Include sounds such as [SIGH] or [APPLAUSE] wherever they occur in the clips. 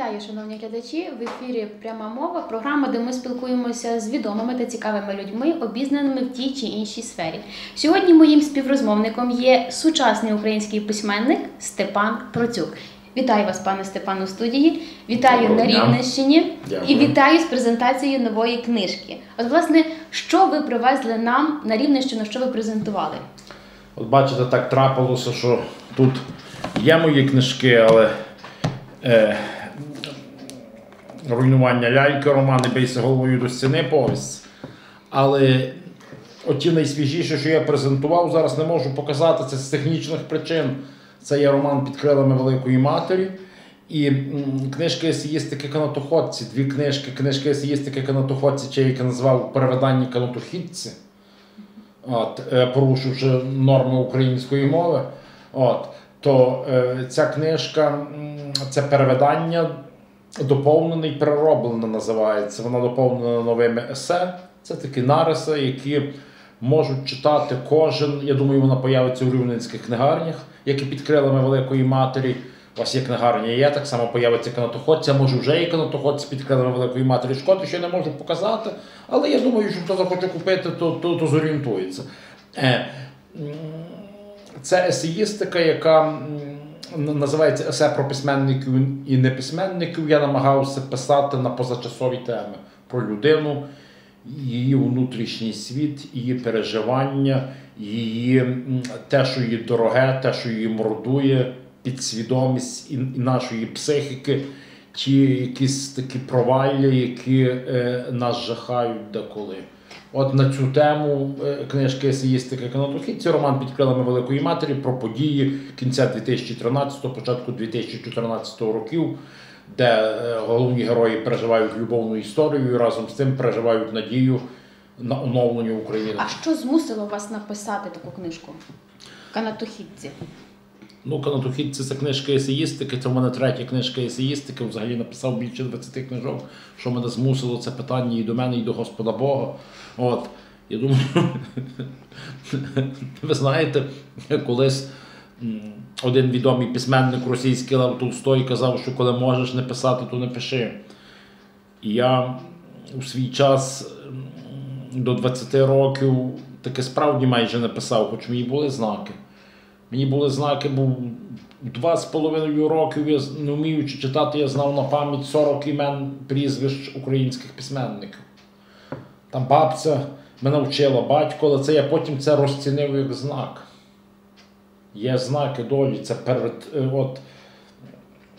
Вітаю, шановні глядачі! В ефірі пряма мова, програма, де ми спілкуємося з відомими та цікавими людьми, обізнаними в тій чи іншій сфері. Сьогодні моїм співрозмовником є сучасний український письменник Степан Процюк. Вітаю вас, пане Степану, у студії. Вітаю Доброго на. Рівненщині і вітаю з презентацією нової книжки. От, власне, що ви привезли нам на Рівненщину, що ви презентували? От бачите, так трапилося, що тут є мої книжки, але е, руйнування ляльки, романи бейся головою до стіни повість. Але оті найсвіжіші, що я презентував, зараз не можу показати це з технічних причин. Це є роман під крилами Великої Матері. І книжки есеїстики канатоходці, дві книжки, книжки есеїстики канатоходці, чи яке назвав у перевиданні канатохідці. От, е, порушивши норми української мови. От, то е, ця книжка це перевидання доповнене і перероблене називається. Вона доповнена новими есе. Це такі нариси, які можуть читати кожен. Я думаю, вона появиться у рівненських книгарнях, як і під крилами Великої Матері. У вас є книгарня, є так само появиться канатоходця, може вже є канатоходці під крилами Великої Матері. Шкоди, я не можу показати, але я думаю, що хто захоче купити, то, то, то зорієнтується. Е, це есеїстика, яка називається есе про письменників і неписьменників. Я намагався писати на позачасові теми про людину, її внутрішній світ, її переживання, її те, що її дороге, те, що її мордує, підсвідомість і, нашої психіки, ті якісь такі провалля, які е, нас жахають деколи. От на цю тему е, книжки есеїстики канатохід, це роман під крилами Великої Матері про події кінця 2013 початку 2014 років, де е, головні герої переживають любовну історію і разом з тим переживають надію на оновлення України. А що змусило вас написати таку книжку? Канатохідці. Ну, канатохід це, книжка есеїстики, це в мене третя книжка есеїстики. Взагалі написав більше 20 книжок, що мене змусило це питання і до мене, і до Господа Бога. От. Я думаю, [LAUGHS] ви знаєте, колись один відомий письменник російський Лев Толстой казав, що коли можеш не писати, то не пиши. І я у свій час до 20 років таки справді майже не писав, хоч мені були знаки. Мені були знаки, бо в два з половиною років я не вміючи читати, я знав на пам'ять 40 імен прізвищ українських письменників. Там бабця мене вчила батько, але це я потім це розцінив як знак. Є знаки долі, це перед е, от,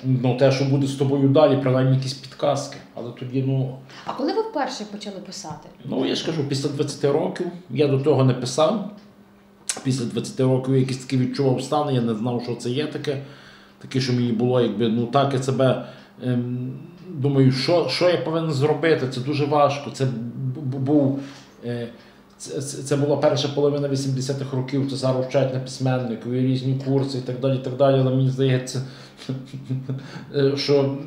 ну, те, що буде з тобою далі, принаймні якісь підказки. Але тоді, ну, А коли ви вперше почали писати? Ну, я ж кажу, після 20 років я до того не писав. Після 20 років я якийсь такий відчував стан, я не знав, що це є таке. Таке, що мені було, якби, ну так, я себе ем, думаю, що, що я повинен зробити? Це дуже важко. Це бу- бу- був. Е, це, це, була перша половина 80-х років, це зараз вчать на письменників, різні курси і так далі. і так далі. Але мені здається, [LAUGHS] е, що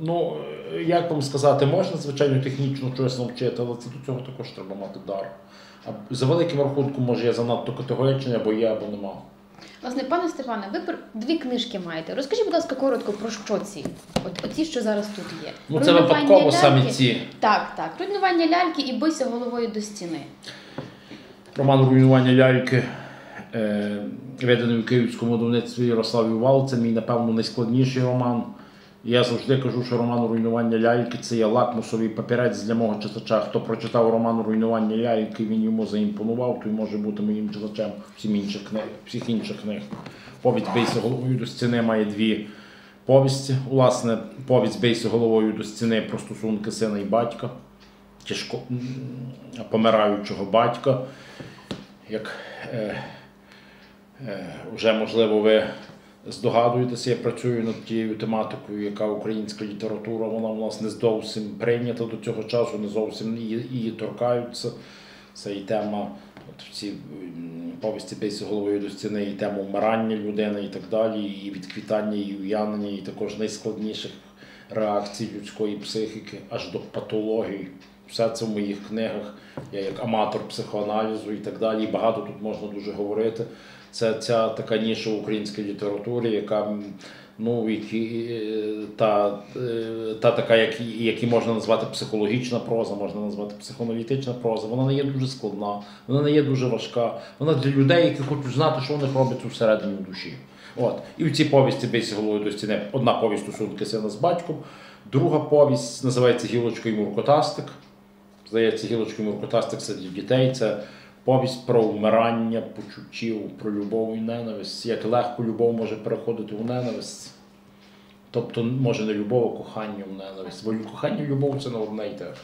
Ну, е, як вам сказати, можна, звичайно, технічно щось навчити, але це до цього також треба мати дар. А за великим рахунком, може, я занадто категоричний, або є, або нема. Власне, пане Степане, ви дві книжки маєте. Розкажіть, будь ласка, коротко про що ці? От оці, що зараз тут є. Ну, це Руйнування випадково саме ляльки. ці. Так, так. Руйнування ляльки і бийся головою до стіни. Роман руйнування ляльки, е, виданий у київському видавництві Ярославі Вал. Це мій, напевно, найскладніший роман. Я завжди кажу, що роман руйнування ляльки це є лакмусовий папірець для мого читача. Хто прочитав роман руйнування ляльки, він йому заімпонував, той може бути моїм читачем всім інших книг, всіх інших книг. Повість Бейся головою до стіни має дві повісті. Власне, повість Бейся головою до стіни про стосунки сина і батька, тяжко помираючого батька. Як е, е, вже можливо ви здогадуєтеся, я працюю над тією тематикою, яка українська література, вона в нас не зовсім прийнята до цього часу, не зовсім її, її торкаються. Це і тема от в цій повісті «Бейся головою до стіни, і тема вмирання людини і так далі, і відквітання, і уянення, і також найскладніших реакцій людської психіки, аж до патології. Все це в моїх книгах. Я як аматор психоаналізу і так далі. І багато тут можна дуже говорити. Це ця така ніша в українській літературі, яка ну, які, е, та, е, та така, як, які можна назвати психологічна проза, можна назвати психоаналітична проза, вона не є дуже складна, вона не є дуже важка. Вона для людей, які хочуть знати, що вони робиться всередині душі. От. І в цій повісті бейся головою до стіни одна повість стосунки сина з батьком, друга повість називається Гілочка і Муркотастик. Здається, гілочка і Муркотастик це дітей. Це повість про вмирання почуттів, про любов і ненависть. Як легко любов може переходити у ненависть. Тобто, може не любов, а кохання в ненависть. Бо кохання і любов це не одне і те ж.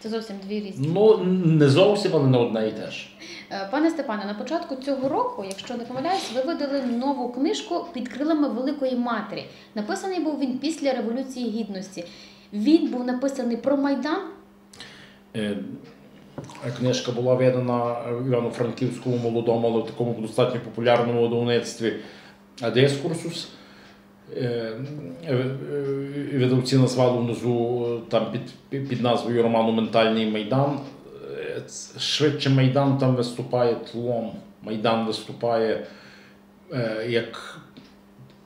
Це зовсім дві різні. Ну, не зовсім, але не одне і те ж. Е, Пане Степане, на початку цього року, якщо не помиляюсь, ви видали нову книжку під крилами Великої Матері. Написаний був він після Революції Гідності. Він був написаний про Майдан. Е, Книжка була видана в Івано-Франківському молодому, але в такому достатньо популярному видавництві Дискурсус. Е, е, е, Видавці назвали внизу е, там під, під назвою роману Ментальний Майдан. Е, Швидше Майдан там виступає тлом. Майдан виступає е, як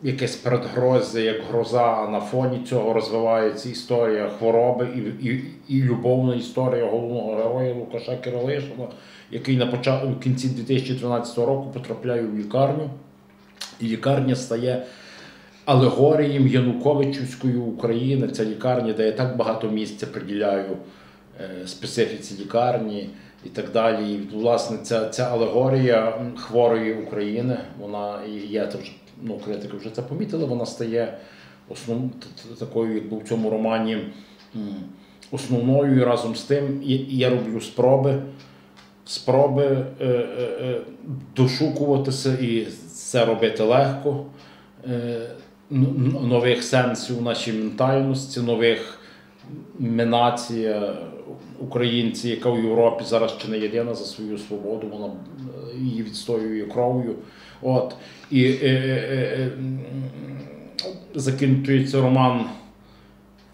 якесь передгрозя, як гроза, на фоні цього розвивається історія хвороби і, і, і любовна історія головного героя Лукаша Кирилишина, який на початку в кінці 2013 року потрапляє в лікарню. І лікарня стає алегорієм Януковичівської України. Ця лікарня, де я так багато місця приділяю е, специфіці лікарні і так далі. І, власне, ця, ця алегорія хворої України, вона є це вже, ну, критики вже це помітили, вона стає основ, такою, якби в цьому романі основною і разом з тим я роблю спроби. Спроби е, е, е, дошукуватися і це робити легко. Нових сенсів у нашій ментальності, нових ми нація, українці, яка в Європі зараз чи не єдина за свою свободу, вона її відстоює кров'ю. От. І е, е, е, закінчується роман,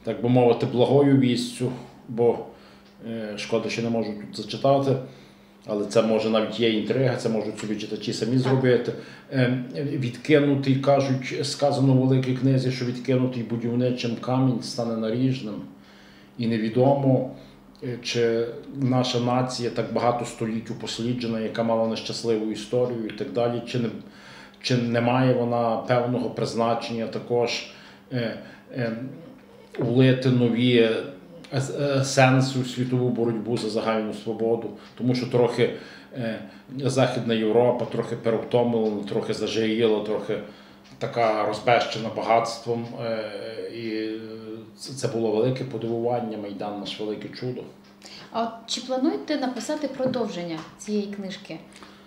так би мовити, благою вістю, бо е, шкода, що не можу тут зачитати. Але це може навіть є інтрига, це можуть собі читачі самі зробити. Е, Відкинутий, кажуть, сказано в великій книзі, що відкинутий будівничим камінь стане наріжним. І невідомо, е, чи наша нація так багато століть упосліджена, яка мала нещасливу історію і так далі, чи не, чи не має вона певного призначення також е, е, влити нові е, е, сенси у світову боротьбу за загальну свободу, тому що трохи е, Західна Європа трохи перевтомлена, трохи зажиріла, трохи така розбещена багатством. е, І це було велике подивування, Майдан наш велике чудо. А от чи плануєте написати продовження цієї книжки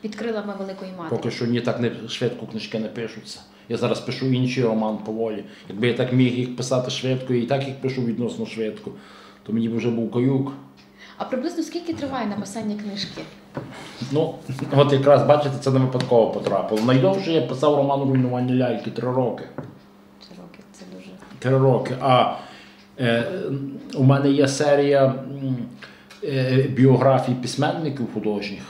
під крилами Великої Матері? Поки що ні так не швидко книжки не пишуться. Я зараз пишу інший роман поволі. Якби я так міг їх писати швидко, і так їх пишу відносно швидко, то мені б вже був каюк. А приблизно скільки триває написання книжки? Ну, от якраз бачите, це не випадково потрапило. Найдовше я писав роман руйнування ляльки три роки. Три роки це дуже. Три роки. А у мене є серія е, біографій письменників художніх.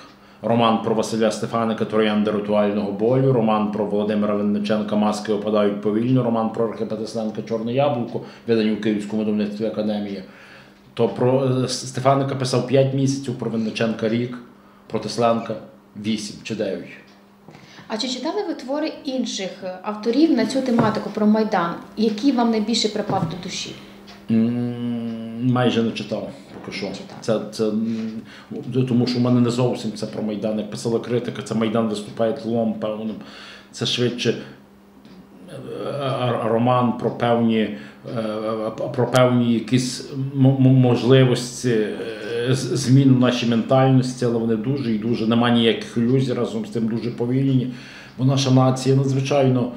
Роман про Василя Стефаника Троянда ритуального болю, роман про Володимира Винниченка Маски опадають повільно, роман про Архипатисленка Чорне яблуко, видані в Київському видавництві Академія. То про е, Стефаника писав 5 місяців, про Винниченка рік, про Тесленка 8 чи 9. А чи читали ви твори інших е, авторів на цю тематику про Майдан? Який вам найбільше припав до душі? Майже не читав поки що. Це, це тому, що в мене не зовсім це про Майдан. Як писала критика, це Майдан виступає тлом певним. Це швидше е, е, роман про певні, е, про певні якісь можливості е, змін в нашій ментальності, але вони дуже і дуже немає ніяких ілюзій разом з тим дуже повільні. Бо наша нація надзвичайно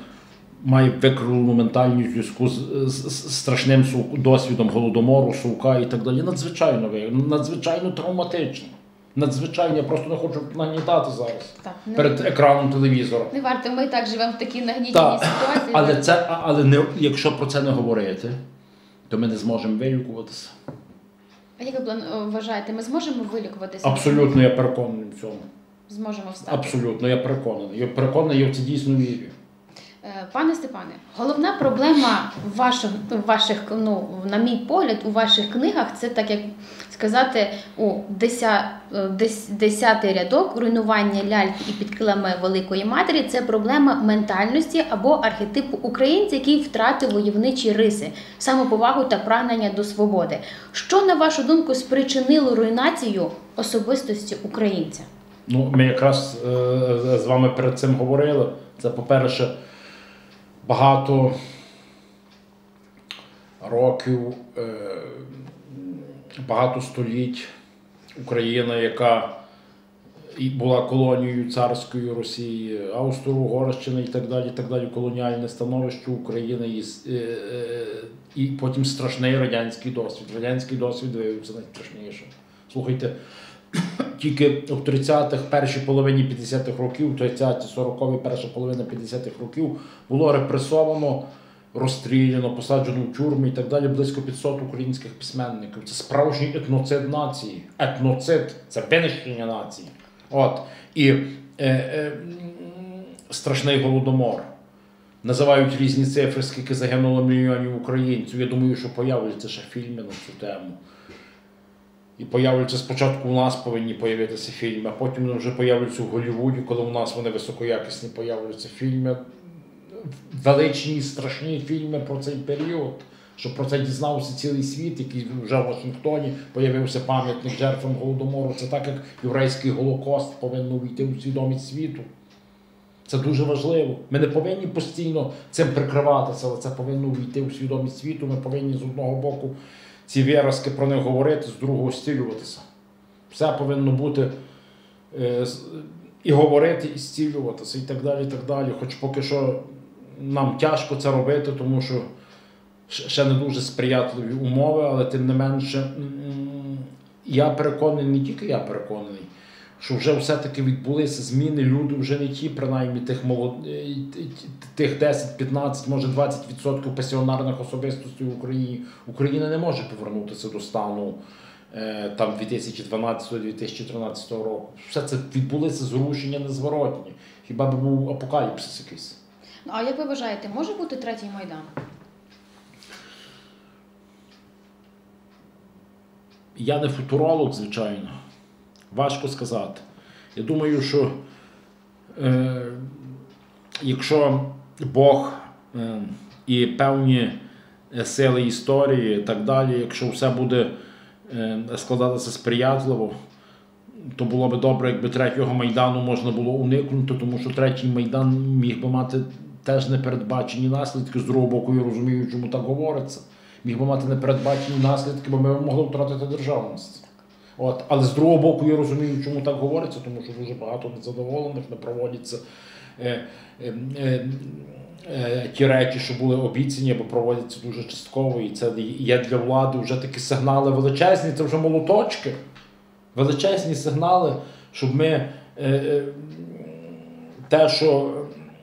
має викривлену ментальність зв'язку з, з, з страшним досвідом голодомору, сувка і так далі. Надзвичайно ви- надзвичайно травматично. Надзвичайно, я просто не хочу нагнітати зараз Так, не, перед екраном телевізора. не варто, ми так живемо в такій нагніченій Так, ситуації. але це, але не, якщо про це не говорити, то ми не зможемо вилікуватися. А як ви вважаєте, ми зможемо вилікуватися? Абсолютно я переконаний в цьому. Зможемо встати. Абсолютно, я переконаний. Я переконаний, я в це дійсно вірю. Е, Пане Степане, головна проблема ваших, ваших, ну, на мій погляд, у ваших книгах це так як сказати, у 10, е, дес- десятий рядок руйнування ляльки і під килами Великої Матері це проблема ментальності або архетипу українця, який втратив войовничі риси, самоповагу та прагнення до свободи. Що, на вашу думку, спричинило руйнацію особистості українця? Ну, ми якраз е, з вами перед цим говорили. Це, по-перше, багато років, е, багато століть Україна, яка була колонією царської Росії, Австро-Угорщини і так далі, і так далі, колоніальне становище України і, е, е, і потім страшний радянський досвід. Радянський досвід виявився найстрашнішим. Слухайте, тільки в 30-х, першій половині 50-х років, 30-ті, 40-ві, перша половина 50-х років було репресовано, розстріляно, посаджено в тюрми і так далі близько 500 українських письменників. Це справжній етноцид нації. Етноцид це винищення нації. От. І е, е, страшний голодомор. Називають різні цифри, скільки загинуло мільйонів українців. Я думаю, що появляться ще фільми на цю тему. І появляться спочатку у нас повинні появитися фільми, а потім вони вже появляться в Голлівуді, коли у нас вони високоякісні появляться фільми. Величні, страшні фільми про цей період. Щоб про це дізнався цілий світ, який вже в Вашингтоні появився пам'ятник жертвам Голодомору. Це так, як єврейський голокост повинен увійти у свідомість світу. Це дуже важливо. Ми не повинні постійно цим прикриватися, але це повинно увійти у свідомість світу. Ми повинні з одного боку ці виразки про них говорити, з другого стілюватися. Все повинно бути е, і говорити, і зцілюватися, і так далі. і так далі. Хоч поки що нам тяжко це робити, тому що ще не дуже сприятливі умови, але тим не менше, я переконаний, не тільки я переконаний, що вже все-таки відбулися зміни. Люди вже не ті, принаймні тих молод... е, тих 10, 15, може 20% пасіонарних особистостей в Україні. Україна не може повернутися до стану е, там 2012-2013 року. Все це відбулися зрушення незворотні. Хіба би був апокаліпсис якийсь? Ну, а як ви вважаєте, може бути третій майдан? Я не футуролог, звичайно. Важко сказати. Я думаю, що е, якщо Бог е, і певні е, сили історії і так далі, якщо все буде е, складатися сприятливо, то було би добре, якби третього майдану можна було уникнути, тому що третій майдан міг би мати теж непередбачені наслідки. З другого боку, я розумію, чому так говориться. Міг би мати непередбачені наслідки, бо ми могли втратити державність. От. Але з другого боку, я розумію, чому так говориться, тому що дуже багато незадоволених не проводяться е, е, е, е, ті речі, що були обіцяні, або проводяться дуже частково. І це є для влади вже такі сигнали величезні, це вже молоточки. Величезні сигнали, щоб ми е, е, те, що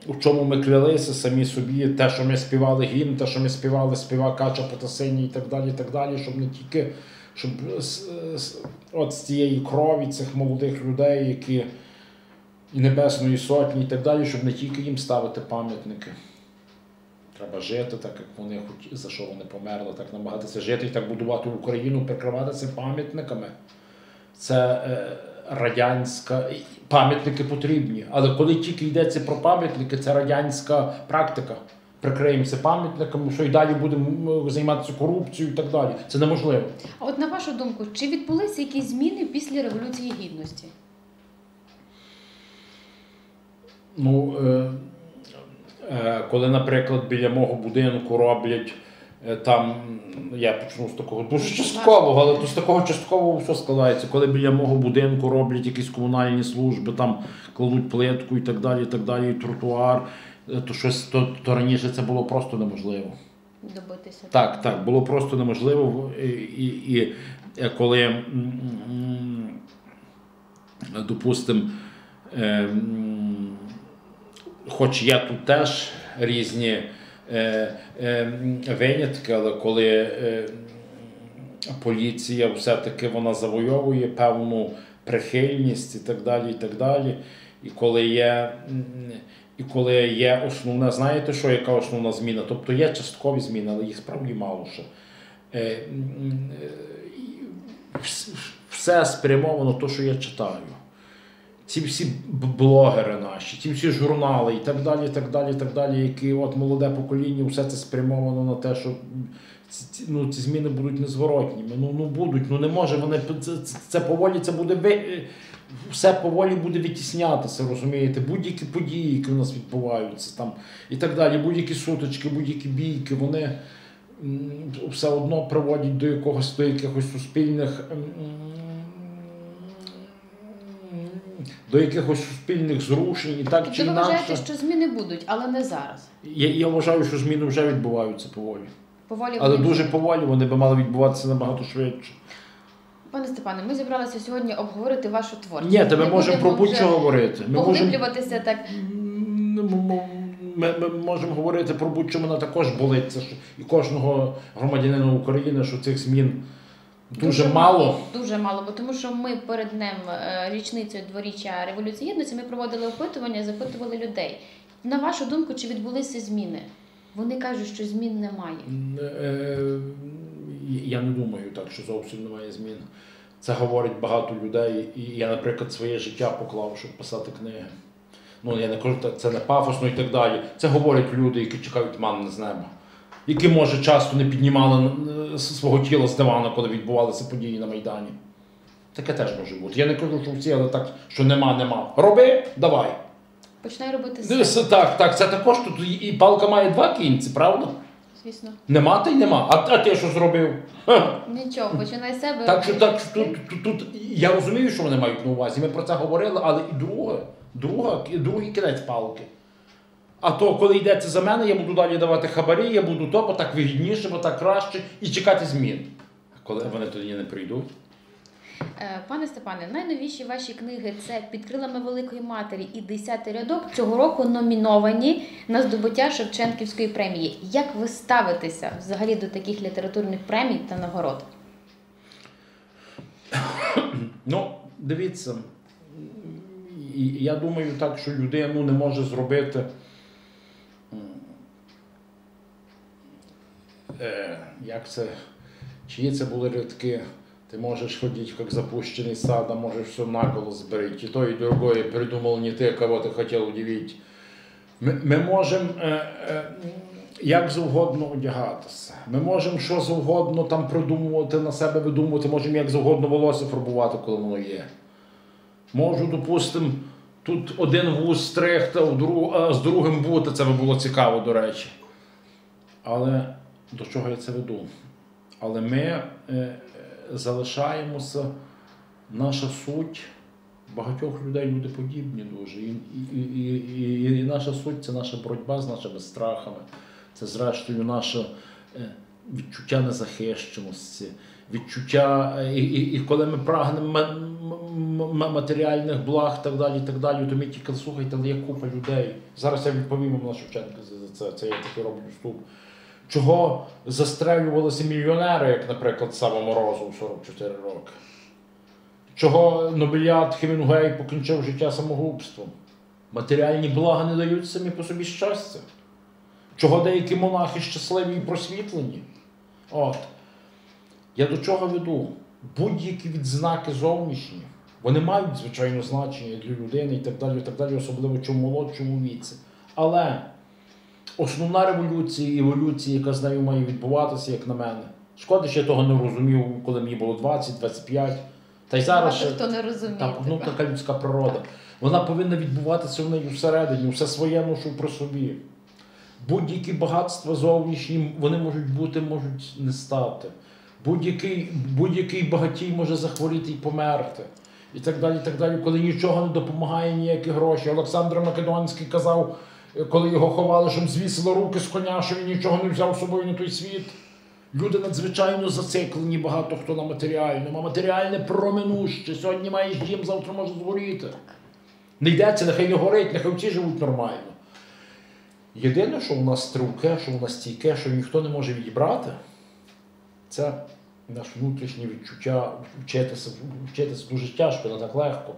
у чому ми клялися самі собі, те, що ми співали гімн, те, що ми співали співа Кача Потасині і так далі, і так далі, щоб не тільки щоб з, з, от з цієї крові цих молодих людей, які і Небесної Сотні, і так далі, щоб не тільки їм ставити пам'ятники. Треба жити так, як вони хотіли, за що вони померли, так намагатися жити і так будувати Україну, прикриватися пам'ятниками. Це е, радянська пам'ятники потрібні. Але коли тільки йдеться про пам'ятники, це радянська практика. Прикриємося пам'ятниками, що і далі будемо займатися корупцією і так далі. Це неможливо. А от на вашу думку, чи відбулися якісь зміни після Революції Гідності? Ну, е, е, коли, наприклад, біля мого будинку роблять е, там, я почну з такого дуже часткового, але то з такого часткового все складається. Коли біля мого будинку роблять якісь комунальні служби, там кладуть плитку і так далі, і так далі, і тротуар, то щось то, то раніше це було просто неможливо. Добитися Так, так, було просто неможливо. І, і, і е, коли, м, е, хоч є тут теж різні е, е, винятки, але коли е, поліція все-таки вона завойовує певну прихильність і так далі, і так далі. І коли є, і коли є основна, знаєте, що яка основна зміна? Тобто є часткові зміни, але їх справді мало що. Е, е, Все спрямовано то, що я читаю. Ці всі блогери наші, ці всі журнали і так далі, так далі, так далі, які от молоде покоління, все це спрямовано на те, що ці- ну, ці зміни будуть незворотніми. Ну, ну будуть, ну не може вони це, це, поволі, це буде ви, все поволі буде відтіснятися, розумієте? Будь-які події, які у нас відбуваються там і так далі, будь-які сутички, будь-які бійки, вони все одно приводять до якогось до якихось суспільних. До якихось суспільних зрушень і так чи Тобто ви вважаєте, що зміни будуть, але не зараз. Я, я вважаю, що зміни вже відбуваються поволі. Поволі Але вони- дуже поволі вони би мали відбуватися набагато швидше. Пане Степане, ми зібралися сьогодні обговорити вашу творчість. Ні, та ми можемо про будь-що говорити. Ми Поглиблюватися так. ми, ми можемо говорити про будь-що мене також болить. Це ж і кожного громадянина України, що цих змін дуже, мало. Дуже мало, бо тому що ми перед днем е, річницею дворіччя Революції Єдності ми проводили опитування, запитували людей. На вашу думку, чи відбулися зміни? Вони кажуть, що змін немає. Е, Я не думаю так, що зовсім немає змін. Це говорить багато людей. І я, наприклад, своє життя поклав, щоб писати книги. Ну, я не кажу, це не пафосно і так далі. Це говорять люди, які чекають манни з неба. Які, може, часто не піднімали е, свого тіла з дивана, коли відбувалися події на Майдані. Таке теж може бути. Я не кажу, що всі, але так, що нема, нема. Роби, давай. Починай робити Дивись, все. Так, так, це також тут і- і палка має два кінці, правда? Звісно. Нема та й нема. А, а ти що зробив? Ха. Нічого, починай з себе. Так що так що тут, тут, тут я розумію, що вони мають на увазі. Ми про це говорили, але і друге, друга, другий кінець палки. А то, коли йдеться за мене, я буду далі давати хабарі, я буду то, бо так вигідніше, бо так краще, і чекати змін. А коли вони тоді не прийдуть? Е, Пане Степане, найновіші ваші книги це під крилами Великої Матері і десятий рядок цього року номіновані на здобуття Шевченківської премії. Як ви ставитеся взагалі до таких літературних премій та нагород? Ну, дивіться, я думаю так, що людина ну, не може зробити. Е, як це? Чиї це були рядки? Ти можеш ходити, як запущений сад, а можеш все наголо зберіть. І то, і другое придумал не те, кого ти хотів удивити. Ми, можемо е, е, як завгодно одягатися. Ми можемо що завгодно там придумувати, на себе видумувати, можемо як завгодно волосся фарбувати, коли воно є. Можу, допустимо, тут один вуз стригти, а з другим бути, це би було цікаво, до речі. Але до чого я це веду? Але ми е, залишаємося, наша суть багатьох людей люди подібні дуже. І, і, і, і, наша суть це наша боротьба з нашими страхами, це зрештою наше е, відчуття незахищеності, відчуття, е, і, і, і коли ми прагнемо матеріальних благ так далі, так далі, то ми тільки слухайте, але є купа людей. Зараз я відповім вам на Шевченка за це. Це я таки роблю вступ. Чого застрелювалися мільйонери, як, наприклад, Сава Морозов у 44 роки? Чого Нобеліат Хемінгуей покінчив життя самогубством? Матеріальні блага не дають самі по собі щастя. Чого деякі монахи щасливі і просвітлені? От. Я до чого веду? Будь-які відзнаки зовнішні, вони мають, звичайно, значення для людини і так далі, і так далі, особливо чому молодшому віці. Але основна революція і еволюція, яка з нею має відбуватися, як на мене. Шкода, що я того не розумів, коли мені було 20-25. Та й зараз ще. Хто не розуміє. Так, ну така людська природа. Вона повинна відбуватися в неї всередині, все своє ношу при собі. Будь-які багатства зовнішні, вони можуть бути, можуть не стати. Будь-який, будь-який багатій може захворіти і померти. І так далі, і так далі, коли нічого не допомагає, ніякі гроші. Олександр Македонський казав, коли його ховали, щоб звісило руки з коня, що він нічого не взяв з собою на той світ. Люди надзвичайно зациклені, багато хто на матеріальному, а матеріальне проминуще. Сьогодні маєш дім, завтра може згоріти. Не йдеться, нехай не горить, нехай всі живуть нормально. Єдине, що у нас струнке, що у нас стійке, що ніхто не може відібрати, це наше внутрішнє відчуття вчитися, вчитися дуже тяжко, не так легко.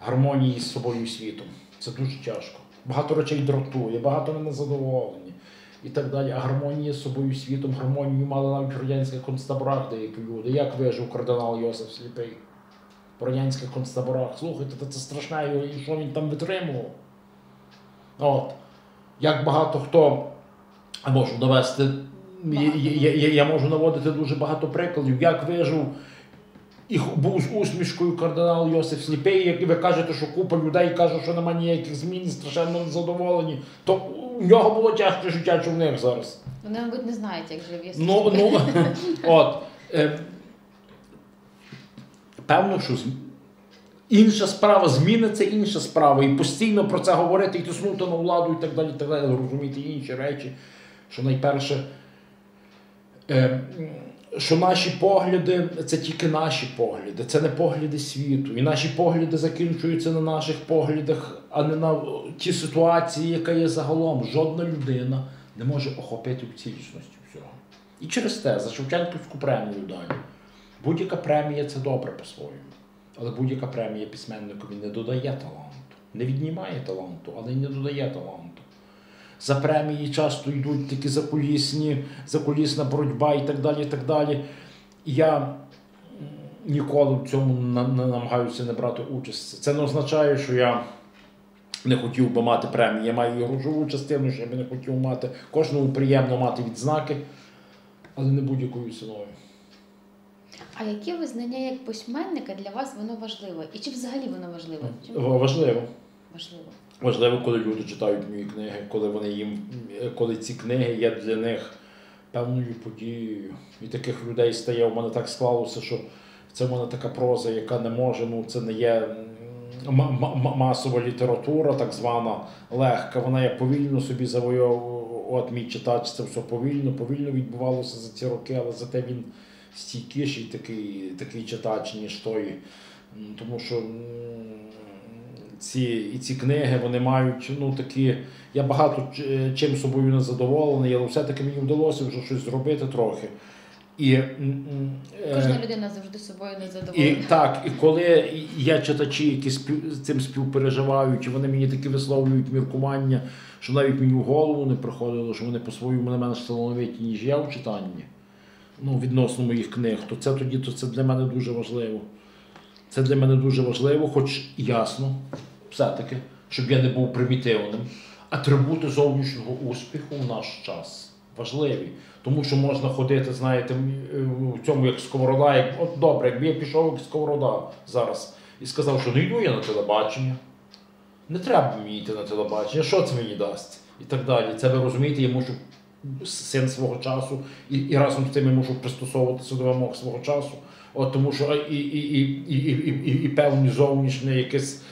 Гармонії з собою і світом. Це дуже тяжко. Багато речей дратує, багато не незадоволені і так далі. А гармонія з собою світом, гармонію мали навіть радянських концтаборах деякі люди. Як вижив кардинал Йосиф Сліпий? В радянських концтаборах. Слухайте, це страшне, що він там витримував. От. Як багато хто можу навести, я, я, я, я можу наводити дуже багато прикладів, як вижив і був з усмішкою кардинал Йосиф Сліпий, як ви кажете, що купа людей каже, що немає ніяких змін, страшенно незадоволені, то у нього було тяжке життя, що в них зараз. Вони, мабуть, не знають, як жив Єсус. Ну, ну, [LAUGHS] от. Е, певно, що інша справа, зміни це інша справа. І постійно про це говорити, і тиснути на владу і так далі, і так далі, розуміти інші речі. Що найперше, е, що наші погляди це тільки наші погляди, це не погляди світу. І наші погляди закінчуються на наших поглядах, а не на ті ситуації, яка є загалом. Жодна людина не може охопити в цілісності всього. І через те за Шевченківську премію далі. Будь-яка премія це добре по-своєму. Але будь-яка премія письменникові не додає таланту, не віднімає таланту, але й не додає таланту. За премії часто йдуть такі закулісні, закулісна боротьба і так далі. І так далі. І я ніколи в цьому не намагаюся не брати участь. Це не означає, що я не хотів би мати премії. Я маю і грошову частину, що я би не хотів мати. Кожному приємно мати відзнаки, але не будь-якою ціною. А яке визнання як письменника для вас воно важливе? І чи взагалі воно важливе? Важливо. важливо? Важливо, коли люди читають мої книги, коли вони їм, коли ці книги є для них певною подією. І таких людей стає. У мене так склалося, що це в мене така проза, яка не може, ну це не є масова література, так звана легка. Вона є повільно собі завойовує. От мій читач, це все повільно, повільно відбувалося за ці роки, але зате він стійкіший такий, такий читач, ніж той. Тому що ці, і ці книги вони мають ну такі. Я багато чим собою не задоволений, але все-таки мені вдалося вже щось зробити трохи. І, е, Кожна людина завжди собою не і так, і коли є читачі, які спів, з цим співпереживають, і вони мені такі висловлюють міркування, що навіть мені в голову не приходило, що вони по-своєму не менш талановиті, ніж я в читанні, ну, відносно моїх книг, то це тоді то це для мене дуже важливо. Це для мене дуже важливо, хоч ясно, все-таки, щоб я не був примітивним. Атрибути зовнішнього успіху в наш час важливі. Тому що можна ходити, знаєте, в цьому як сковорода, як от добре, якби я пішов як сковорода зараз і сказав, що не йду я на телебачення. Не треба мені йти на телебачення, що це мені дасть? І так далі. Це ви розумієте, я мушу син свого часу, і, і разом з тим я мушу пристосовуватися до вимог свого часу. От тому що і, і, і, і, і, і, і певні зовнішні якесь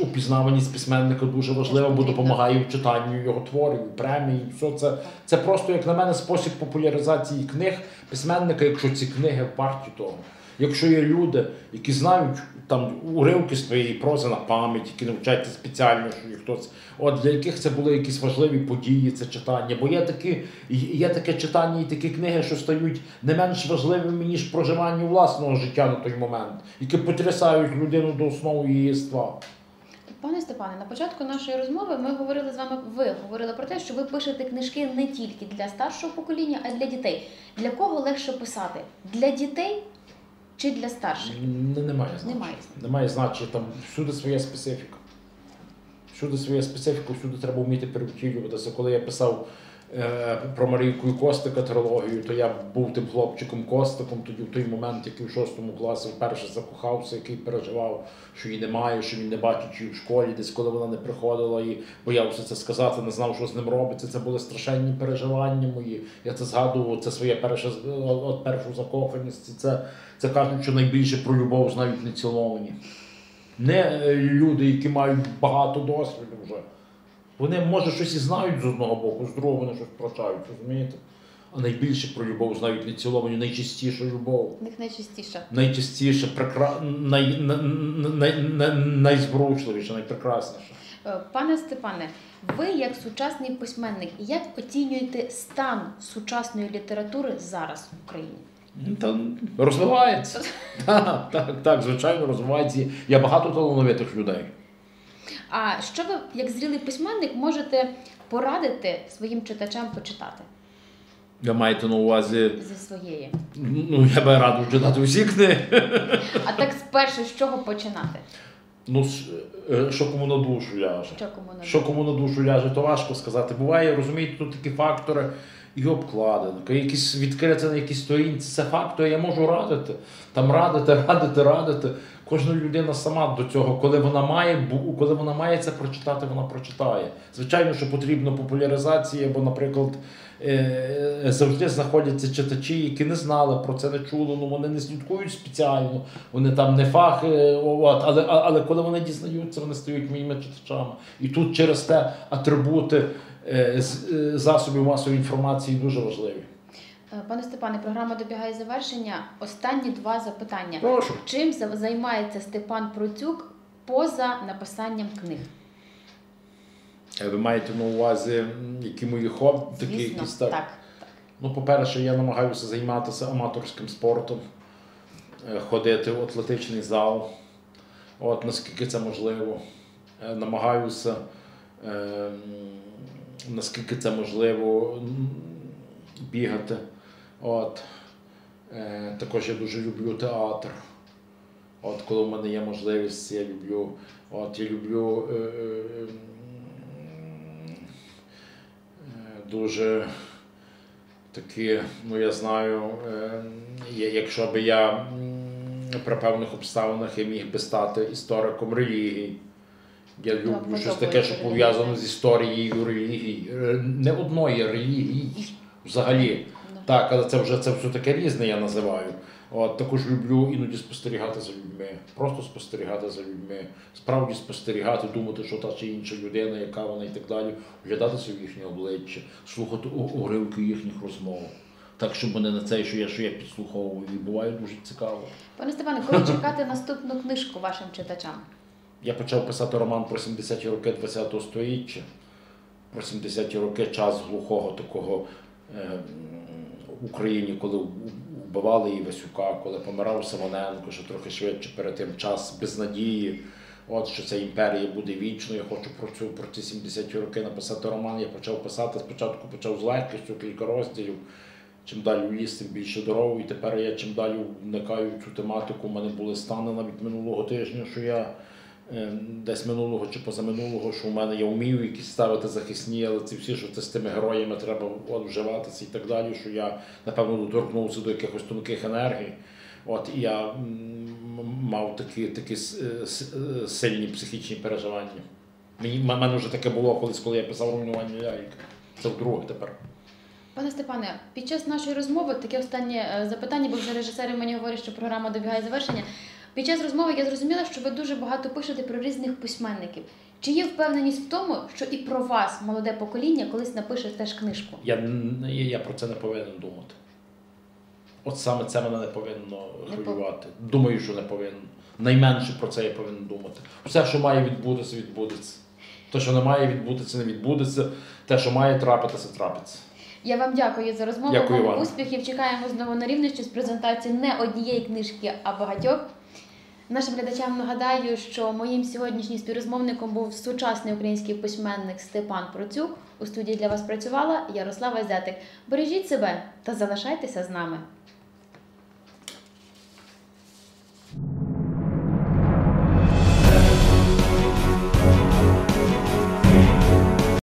упізнаваність письменника дуже важлива, бо допомагає в читанню його творів, премії. Все це, це просто, як на мене, спосіб популяризації книг письменника, якщо ці книги варті того. Якщо є люди, які знають там уривки з твоєї на пам'ять, які навчаються спеціально, що хтось, от для яких це були якісь важливі події, це читання. Бо є такі, є таке читання і такі книги, що стають не менш важливими, ніж проживання власного життя на той момент, які потрясають людину до основи її. Пане Степане, на початку нашої розмови ми говорили з вами. Ви говорили про те, що ви пишете книжки не тільки для старшого покоління, а й для дітей. Для кого легше писати? Для дітей чи для старших? Не, немає значення. Немає. Немає значення, там всюди своя специфіка. Всюди своя специфіка, всюди треба вміти перевтілюватися. Коли я писав е, про Марійку і Костика трилогію, то я був тим хлопчиком Костиком, тоді в той момент, який в шостому класі вперше закохався, який переживав, що її немає, що він не бачить її в школі, десь коли вона не приходила і боявся це сказати, не знав, що з ним робиться. Це були страшенні переживання мої. Я це згадував, це своє перше от першу закоханість. Це, це кажуть, що найбільше про любов знають не ціловані. Не е, люди, які мають багато досвіду вже. Вони, може, щось і знають з одного боку, з другого вони щось прощають, розумієте? А найбільше про любов знають не ціловані, найчастіша любов. В них найчастіше. Найчастіше, прекра... най... най... най... най... найзворушливіша, найпрекрасніша. Е, Пане Степане, ви як сучасний письменник, як оцінюєте стан сучасної літератури зараз в Україні? Та розвивається. [LAUGHS] Так, так, так, звичайно, розвивається. Є багато талановитих людей. А що ви, як зрілий письменник, можете порадити своїм читачам почитати Ви маєте на увазі, зі своєї? ну я би радив читати усі книги. А так спершу з чого починати? Ну, е, що кому на душу ляже. Що кому не Що кому на душу ляже, то важко сказати. Буває, розумієте, тут такі фактори і обкладинка, якісь відкрити на якісь сторінці. Це фактори, я можу радити. Там радити, [LAUGHS] радити, радити. Кожна людина сама до цього, коли вона має, коли вона має це прочитати, вона прочитає. Звичайно, що потрібна популяризація, бо, наприклад, е, завжди знаходяться читачі, які не знали про це, не чули, ну вони не слідкують спеціально, вони там не фах, е, але, але коли вони дізнаються, вони стають моїми читачами. І тут через те атрибути е, е, засобів масової інформації дуже важливі. Е, Пане Степане, програма добігає завершення. Останні два запитання. Прошу. Чим займається Степан Процюк поза написанням книг? Е, Ви маєте на увазі, які мої хобі, такі Звісно, якісь так. так. Ну, по-перше, я намагаюся займатися аматорським спортом, е, ходити в атлетичний зал, от наскільки це можливо. Е, Намагаюся, е, наскільки це можливо, бігати. От. Е, Також я дуже люблю театр. От, коли в мене є можливість, я люблю. От, я люблю е, е, е, дуже такі, ну я знаю, е, якщо би я при певних обставинах я міг би стати істориком релігії. Я люблю щось таке, що пов'язано з історією релігії. Е, Не одної релігії взагалі. Ну. Так, але це вже це все таке різне, я називаю. От, також люблю іноді спостерігати за людьми, просто спостерігати за людьми, справді спостерігати, думати, що та чи інша людина, яка вона і так далі, вглядатися в їхнє обличчя, слухати уривки їхніх розмов. Так, щоб вони не це, що я, що я підслуховую, і буває дуже цікаво. Пане Степане, коли чекати наступну книжку вашим читачам? Я почав писати роман про 70-ті роки ХХ століття, про 70-ті роки час глухого такого е, в Україні, коли вбивали Івасюка, коли помирав Симоненко, що трохи швидше перед тим час безнадії. От що ця імперія буде вічною. Я хочу про цю про ці 70-ті роки написати роман. Я почав писати. Спочатку почав з легкістю кілька розділів. Чим далі в ліс, тим більше дорогу. І тепер я чим далі вникаю в цю тематику. У мене були стани навіть минулого тижня, що я десь минулого чи позаминулого, що у мене я вмію якісь ставити захисні, але ці всі, що це з тими героями треба от, вживатися і так далі, що я напевно доторкнувся до якихось тонких енергій. От і я мав такі, такі е, е, сильні психічні переживання. Мені в мене вже таке було колись, коли я писав руйнування яйка. Це вдруге тепер. Пане Степане, під час нашої розмови таке останнє е, запитання, бо вже режисери мені говорять, що програма добігає завершення. Під час розмови я зрозуміла, що ви дуже багато пишете про різних письменників. Чи є впевненість в тому, що і про вас, молоде покоління, колись напише теж книжку? Я, я, я про це не повинен думати. От саме це мене не повинно хвилювати. Думаю, що не повинен. Найменше про це я повинен думати. Все, що має відбутися, відбудеться. Те, що не має відбутися, не відбудеться. Те, що має трапитися, трапиться. Я вам дякую за розмову. Дякую вам успіхів. Чекаємо знову на рівнощі з презентацією не однієї книжки, а багатьох. Нашим глядачам нагадаю, що моїм сьогоднішнім співрозмовником був сучасний український письменник Степан Процюк. У студії для вас працювала Ярослава Зятик. Бережіть себе та залишайтеся з нами.